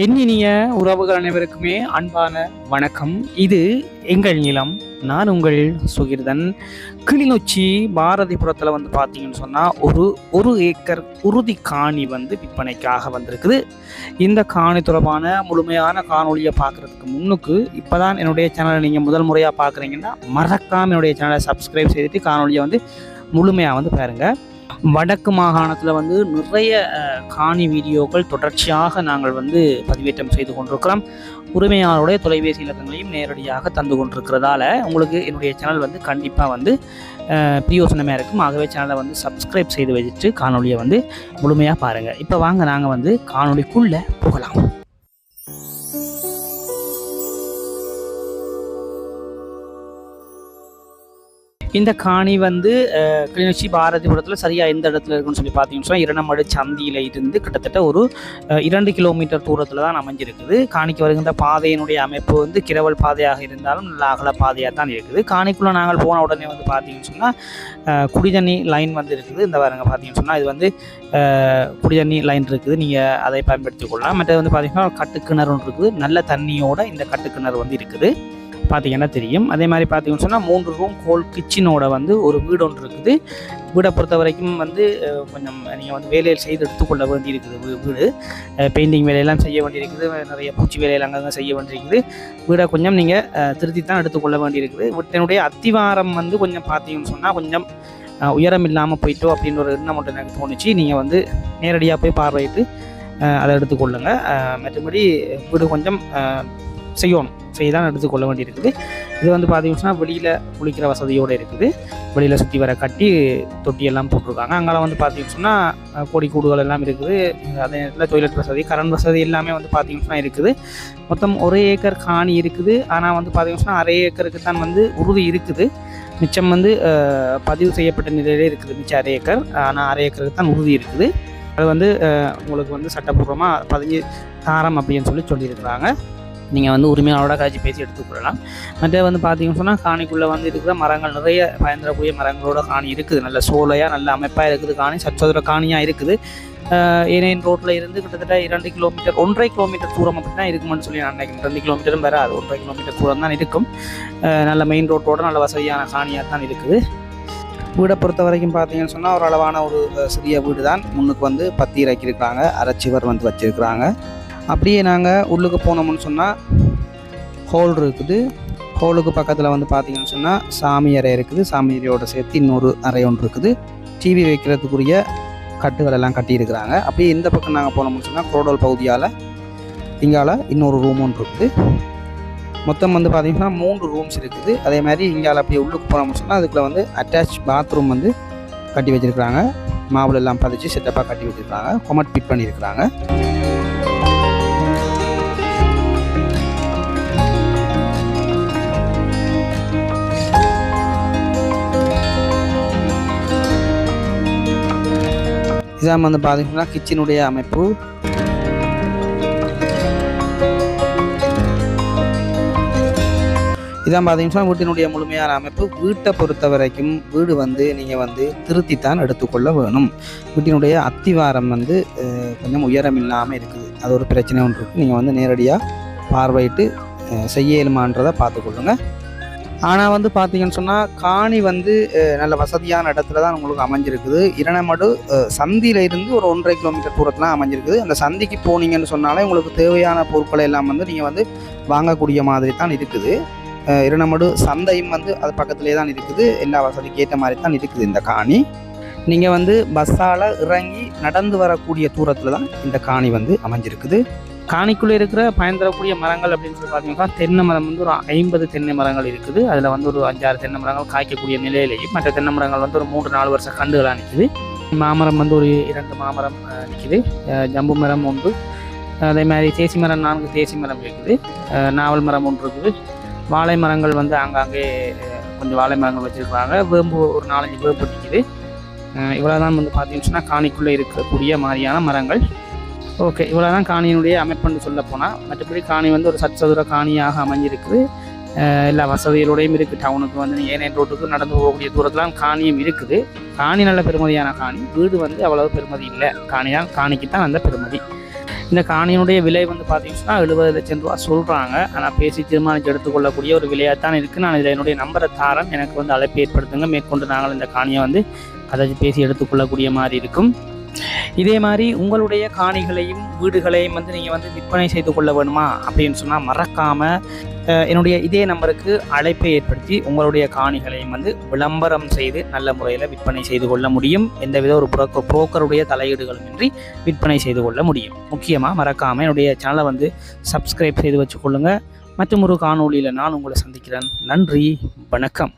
எண்ணினிய உறவுகள் அனைவருக்குமே அன்பான வணக்கம். இது எங்கள் நிலம் நான் உங்கள் சுகிர்தன். கிளிநொச்சி பாரதிபுரத்தில் வந்து பார்த்தீங்கன்னு சொன்னால் ஒரு ஒரு ஏக்கர் உறுதி காணி வந்து விற்பனைக்காக வந்திருக்குது. இந்த காணி தொடர்பான முழுமையான காணொலியை பார்க்குறதுக்கு முன்னுக்கு இப்போ தான் என்னுடைய சேனலை நீங்கள் முதல் முறையாக பார்க்குறீங்கன்னா மறக்காமல் என்னுடைய சேனலை சப்ஸ்கிரைப் செய்துட்டு காணொலியை வந்து முழுமையாக வந்து பாருங்கள் வடக்கு மாகாணத்தில் வந்து நிறைய காணி வீடியோக்கள் தொடர்ச்சியாக நாங்கள் வந்து பதிவேற்றம் செய்து கொண்டிருக்கிறோம். உரிமையாளருடைய தொலைபேசி இலக்கங்களையும் நேரடியாக தந்து கொண்டிருக்கிறதால உங்களுக்கு என்னுடைய சேனல் வந்து கண்டிப்பாக வந்து பிரியோசனமாக இருக்கும் ஆகவே சேனலை வந்து சப்ஸ்கிரைப் செய்து வச்சுட்டு காணொலியை வந்து முழுமையாக பாருங்கள் இப்போ வாங்க நாங்கள் வந்து காணொளிக்குள்ளே போகலாம். இந்த காணி வந்து கிளிநொச்சி பாரதிபுரத்தில் சரியாக எந்த இடத்துல இருக்குன்னு சொல்லி பார்த்தீங்கன்னு சொன்னால் இரணமடு சந்தியில் இருந்து கிட்டத்தட்ட ஒரு இரண்டு கிலோமீட்டர் தூரத்தில் தான் அமைஞ்சிருக்குது. காணிக்கு வருகின்ற பாதையினுடைய அமைப்பு வந்து கிரவல் பாதையாக இருந்தாலும் நல்ல அகல பாதையாக தான் இருக்குது. காணிக்குள்ளே நாங்கள் போன உடனே வந்து பார்த்தீங்கன்னு சொன்னால் குடிதண்ணி லைன் வந்து இருக்குது. இந்த பாருங்க பார்த்தீங்கன்னு சொன்னால் இது வந்து குடிதண்ணி லைன் இருக்குது. நீங்கள் அதை பயன்படுத்திக் கொள்ளலாம். மற்றது வந்து பார்த்தீங்கன்னா கட்டுக்கிணறு இருக்குது. நல்ல தண்ணியோட இந்த கட்டுக்கிணறு வந்து இருக்குது. பார்த்தீங்கன்னா தெரியும். அதே மாதிரி பார்த்தீங்கன்னு சொன்னால் மூன்று ரூம் ஹோல் கிச்சனோட வந்து ஒரு வீடு ஒன்று இருக்குது. வீடை பொறுத்த வரைக்கும் வந்து கொஞ்சம் நீங்கள் வந்து வேலையில் செய்து எடுத்துக்கொள்ள வேண்டியிருக்குது வீடு. பெயிண்டிங் வேலையெல்லாம் செய்ய வேண்டியிருக்குது. நிறைய பூச்சி வேலையெல்லாம் அங்கங்கே செய்ய வேண்டியிருக்குது. வீடை கொஞ்சம் நீங்கள் திருத்தி தான் எடுத்துக்கொள்ள வேண்டியிருக்குது. வீட்டினுடைய அத்திவாரம் வந்து கொஞ்சம் பார்த்தீங்கன்னு சொன்னால் கொஞ்சம் உயரம் இல்லாமல் போயிட்டோ அப்படின்ற ஒரு எண்ணம் மட்டும் எனக்கு தோணுச்சு. நீங்கள் வந்து நேரடியாக போய் பார்வையிட்டு அதை எடுத்துக்கொள்ளுங்கள் மற்றபடி வீடு கொஞ்சம் செய்யணும். செய்ய தான் எடுத்துக்கொள்ள வேண்டியிருக்குது. இது வந்து பார்த்தீங்கன்னா வெளியில் குளிக்கிற வசதியோடு இருக்குது. வெளியில் சுற்றி வர கட்டி தொட்டியெல்லாம் போட்டிருக்காங்க. அங்கெல்லாம் வந்து பார்த்தீங்கன்னா சொன்னால் கோடி கூடுகள் எல்லாம் இருக்குது. அதே நேரத்தில் டொய்லெட் வசதி கரண்ட் வசதி எல்லாமே வந்து பார்த்தீங்கன்னா இருக்குது. மொத்தம் ஒரு ஏக்கர் காணி இருக்குது. ஆனால் வந்து பார்த்தீங்கன்னா அரை ஏக்கருக்கு தான் வந்து உறுதி இருக்குது. மிச்சம் வந்து பதிவு செய்யப்பட்ட நிலையிலே இருக்குது. மிச்சம் அரை ஏக்கர். ஆனால் அரை ஏக்கருக்கு தான் உறுதி இருக்குது. அது வந்து உங்களுக்கு வந்து சட்டப்பூர்வமாக பதிஞ்சு தாரம் அப்படின்னு சொல்லி சொல்லியிருக்கிறாங்க. நீங்கள் வந்து உரிமையாளரோட காட்சி பேசி எடுத்துக்கொள்ளலாம் மற்ற வந்து பார்த்தீங்கன்னு சொன்னால் காணிக்குள்ளே வந்து இருக்கிற மரங்கள் நிறைய பயந்துடக்கூடிய மரங்களோட காணி இருக்குது. நல்ல சோலையாக நல்ல அமைப்பாக இருக்குது காணி சச்சதுர காணியாக இருக்குது. ஏனையின் ரோட்டில் இருந்து கிட்டத்தட்ட இரண்டு கிலோமீட்டர் ஒன்றரை கிலோமீட்டர் தூரம் அப்படி தான் இருக்குமென்னு சொல்லி நான் நினைக்கிறேன். ரெண்டு கிலோமீட்டரும் வராது ஒன்றரை கிலோமீட்டர் தூரம் தான் இருக்கும். நல்ல மெயின் ரோட்டோட நல்ல வசதியான காணியாக தான் இருக்குது. வீடை பொறுத்த வரைக்கும் பார்த்தீங்கன்னு சொன்னால் ஒரு அளவான ஒரு சிறிய வீடு தான் முன்னுக்கு வந்து பத்தி இறக்கியிருக்காங்க. அரைச்சிவர் வந்து வச்சுருக்கிறாங்க. அப்படியே நாங்கள் உள்ளுக்கு போனோம்னு சொன்னால் ஹோல் இருக்குது. ஹோலுக்கு பக்கத்தில் வந்து பார்த்தீங்கன்னு சொன்னால் சாமி அறை இருக்குது. சாமி அறையோட சேர்த்து இன்னொரு அறை ஒன்று இருக்குது. டிவி வைக்கிறதுக்குரிய கட்டுகள் எல்லாம் கட்டியிருக்கிறாங்க. அப்படியே இந்த பக்கம் நாங்கள் போனோம்னு சொன்னால் குரோடல் பகுதியால் இங்கால இன்னொரு ரூம் ஒன்று இருக்குது. மொத்தம் வந்து பார்த்திங்கன்னா மூன்று ரூம்ஸ் இருக்குது. அதே மாதிரி இங்கால அப்படியே உள்ளுக்கு போனோம்னு சொன்னால் அதுக்குள்ள வந்து அட்டாச் பாத்ரூம் வந்து கட்டி வச்சிருக்கிறாங்க. மாவுளெல்லாம் பதிச்சு செட்டப்பாக கட்டி வச்சுருக்காங்க கொமட் ஃபிட் பண்ணியிருக்கிறாங்க. இதான் வந்து பார்த்தீங்கன்னா கிச்சனுடைய அமைப்பு. இதான் பார்த்தீங்கன்னா வீட்டினுடைய முழுமையான அமைப்பு. வீட்டை பொறுத்த வரைக்கும் வீடு வந்து நீங்கள் வந்து திருத்தித்தான் எடுத்துக்கொள்ள வேணும். வீட்டினுடைய அத்திவாரம் வந்து கொஞ்சம் உயரம் இல்லாமல் இருக்குது. அது ஒரு பிரச்சனை ஒன்று இருக்குது நீங்கள் வந்து நேரடியாக பார்வையிட்டு செய்ய இயலுமான்றதை பார்த்துக்கொள்ளுங்கள் ஆனால் வந்து பார்த்தீங்கன்னு சொன்னால் காணி வந்து நல்ல வசதியான இடத்துல தான் உங்களுக்கு அமைஞ்சிருக்குது. இரணமடு அஹ், இருந்து ஒரு ஒன்றரை கிலோமீட்டர் தூரத்தில் அமைஞ்சிருக்குது. அந்த சந்திக்கு போனீங்கன்னு சொன்னாலே உங்களுக்கு தேவையான பொருட்களை எல்லாம் வந்து நீங்கள் வந்து வாங்கக்கூடிய மாதிரி தான் இருக்குது. இரணமடு சந்தையும் வந்து அது பக்கத்துலேயே தான் இருக்குது. எல்லா வசதிக்கு ஏற்ற மாதிரி தான் இருக்குது இந்த காணி. நீங்கள் வந்து பஸ்ஸால் இறங்கி நடந்து வரக்கூடிய தூரத்தில் தான் இந்த காணி வந்து அமைஞ்சிருக்குது. காணிக்குள்ளே இருக்கிற பயன் தரக்கூடிய மரங்கள் அப்படின்னு சொல்லி பார்த்தீங்கன்னா தென்னை மரம் வந்து ஒரு ஐம்பது தென்னை மரங்கள் இருக்குது. அதில் வந்து ஒரு அஞ்சாறு தென்னை மரங்கள் காய்க்கக்கூடிய நிலையிலேயும் மற்ற தென்னை மரங்கள் வந்து ஒரு மூன்று நாலு வருஷம் கண்டுகளாக நிற்குது மாமரம் வந்து ஒரு இரண்டு மாமரம் நிற்கிது நிற்குது ஜம்பு மரம் ஒன்று. அதே மாதிரி தேசி மரம் நான்கு தேசி மரம் இருக்குது. நாவல் மரம் ஒன்று இருக்குது. வாழை மரங்கள் வந்து ஆங்காங்கே கொஞ்சம் வாழை மரங்கள் வச்சுருக்காங்க வேம்பு ஒரு நாலஞ்சு வேம்பு நிற்கிது இவ்வளோ தான் வந்து பார்த்தீங்கன்னு சொன்னால் காணிக்குள்ளே இருக்கக்கூடிய மாதிரியான மரங்கள். ஓகே இவ்வளோ தான் காணியினுடைய அமைப்புன்னு சொல்ல போனால் மற்றபடி காணி வந்து ஒரு சச்சதுர காணியாக அமைஞ்சிருக்குது. எல்லா வசதிகளோடையும் இருக்குது டவுனுக்கு வந்து ஏனைய ரோட்டுக்கு நடந்து போகக்கூடிய தூரத்துலாம் காணியும் இருக்குது. காணி நல்ல பெருமதியான காணி. வீடு வந்து அவ்வளவு பெருமதி இல்லை. காணியால் காணிக்கு தான் அந்த பெருமதி. இந்த காணியினுடைய விலை வந்து பார்த்தீங்கன்னா எழுபது லட்சம் ரூபா சொல்கிறாங்க ஆனால் பேசி தீர்மானித்து எடுத்துக்கொள்ளக்கூடிய ஒரு விலையாக தான் இருக்குது நான் இதில் என்னுடைய நம்பரை தாரன் எனக்கு வந்து அழைப்பு ஏற்படுத்துங்க. மேற்கொண்டு நாங்கள் இந்த காணியை வந்து கதைச்சு பேசி எடுத்துக்கொள்ளக்கூடிய மாதிரி இருக்கும். இதே மாதிரி உங்களுடைய காணிகளையும் வீடுகளையும் வந்து நீங்கள் வந்து விற்பனை செய்து கொள்ள வேணுமா அப்படின்னு சொன்னால் மறக்காமல் என்னுடைய இதே நம்பருக்கு அழைப்பை ஏற்படுத்தி உங்களுடைய காணிகளையும் வந்து விளம்பரம் செய்து நல்ல முறையில் விற்பனை செய்து கொள்ள முடியும். எந்தவித ஒரு புரோக்கர் புரோக்கருடைய தலையீடுகளும் இன்றி விற்பனை செய்து கொள்ள முடியும். முக்கியமாக மறக்காமல் என்னுடைய சேனலை வந்து சப்ஸ்கிரைப் செய்து வச்சுக்கொள்ளுங்கள் மற்றும் ஒரு காணொளியில் நான் உங்களை சந்திக்கிறேன். நன்றி வணக்கம்.